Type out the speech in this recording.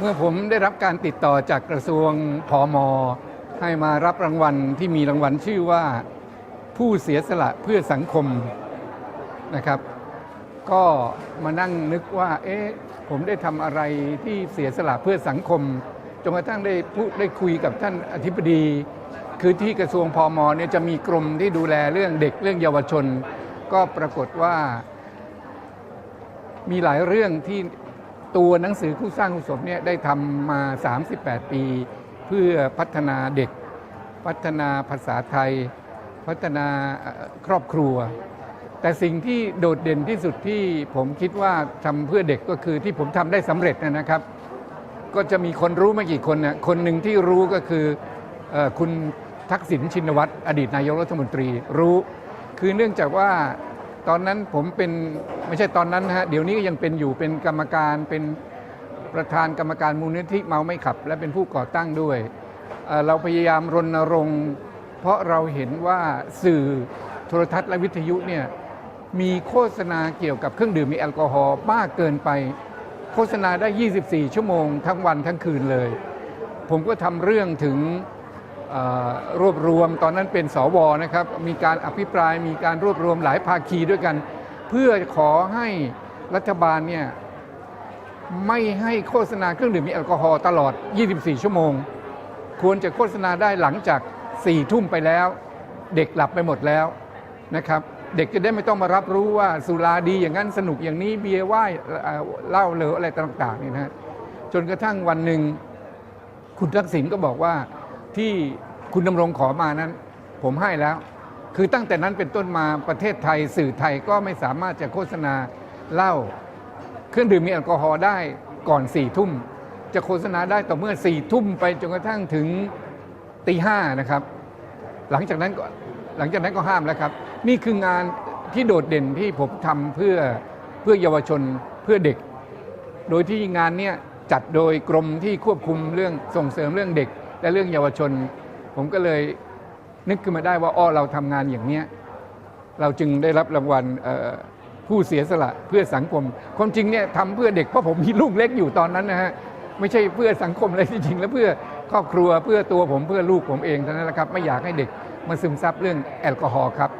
เมื่อผมได้รับการติดต่อจากกระทรวงพอมให้มารับรางวัลที่มีรางวัลชื่อว่าผู้เสียสละเพื่อสังคมนะครับ ก็มานั่งนึกว่าเอ๊ะผมได้ทำอะไรที่เสียสละเพื่อสังคมจนกระทั่งได้พูดได้คุยกับท่านอธิบดี คือที่กระทรวงพอมเนี่ยจะมีกรมที่ดูแลเรื่องเด็กเรื่องเยาวชน ก็ปรากฏว่า มีหลายเรื่องที่ ตัวหนังสือคู่สร้างคู่สมเนี่ยได้ทำมา 38 ปี เพื่อพัฒนาเด็ก พัฒนาภาษาไทย พัฒนาครอบครัว แต่สิ่งที่โดดเด่นที่สุดที่ผมคิดว่าทำเพื่อเด็กก็คือที่ผมทำได้สำเร็จนะครับ ก็จะมีคนรู้ไม่กี่คนนะคนหนึ่งที่รู้ก็คืออคุณทักษิณชินวัตรอดีตนายกรัฐมนตรีรู้ คือเนื่องจากว่า ตอนนั้นผมเป็นไม่ใช่ตอนนั้นฮะเดี๋ยวนี้ก็ยังเป็นอยู่เป็นกรรมการเป็นประธานกรรมการมูลนิธิเมาไม่ขับ และเป็นผู้ก่อตั้งด้วยเเราพยายามรณรงค์เพราะเราเห็นว่าสื่อโทรทัศน์และวิทยุเนี่ยมีโฆษณาเกี่ยวกับเครื่องดื่มมีแอลกอฮอล์มากเกินไป โฆษณาได้ 24 ชั่วโมงทั้งวันทั้งคืนเลย ผมก็ทำเรื่องถึง รวบรวมตอนนั้นเป็นสวนะครับ มีการอภิปรายมีการรวบรวมหลายภาคีด้วยกัน เพื่อขอให้รัฐบาลเนี่ยไม่ให้โฆษณาเครื่องดื่มมีแอลกอฮอล์ตลอด 24 ชั่วโมง ควรจะโฆษณาได้หลังจาก4ทุ่มไปแล้ว เด็กหลับไปหมดแล้วนะครับ เด็กจะได้ไม่ต้องมารับรู้ว่าสุราดีอย่างนั้นสนุกอย่างนี้เบียร์ว่ายเอ่อเหล้าเหลวอะไรต่างๆนี่นะฮะจนกระทั่งวันหนึ่งคุณทักษิณก็บอกว่า ที่คุณดำรงขอมานั้น ผมให้แล้ว คือตั้งแต่นั้นเป็นต้นมาประเทศไทยสื่อไทยก็ไม่สามารถจะโฆษณาเหล้าเครื่องดื่มมีแอลกอฮอล์ได้ก่อนสี่ทุ่ม จะโฆษณาได้ต่อเมื่อสี่ทุ่มไปจนกระทั่งถึงตีห้านะครับ หลังจากนั้นก็หลังจากนั้นก็ห้ามแล้วครับ นี่คืองานที่โดดเด่นที่ผมทำเพื่อเพื่อเยาวชนเพื่อเด็ก โดยที่งานเนี้ยจัดโดยกรมที่ควบคุมเรื่องส่งเสริมเรื่องเด็ก และเรื่องเยาวชน ผมก็เลยนึกขึ้นมาได้ว่าอ้อเราทำงานอย่างเนี้ยเราจึงได้รับรางวัลผู้เสียสละเพื่อสังคม ความจริงเนี่ยทำเพื่อเด็กเพราะผมมีลูกเล็กอยู่ตอนนั้นนะฮะไม่ใช่เพื่อสังคมอะไรจริงๆแล้วเพื่อครอบครัวเพื่อตัวผมเพื่อลูกผมเองเท่านั้นแหละครับ ไม่อยากให้เด็กมาซึมซับเรื่องแอลกอฮอล์ครับ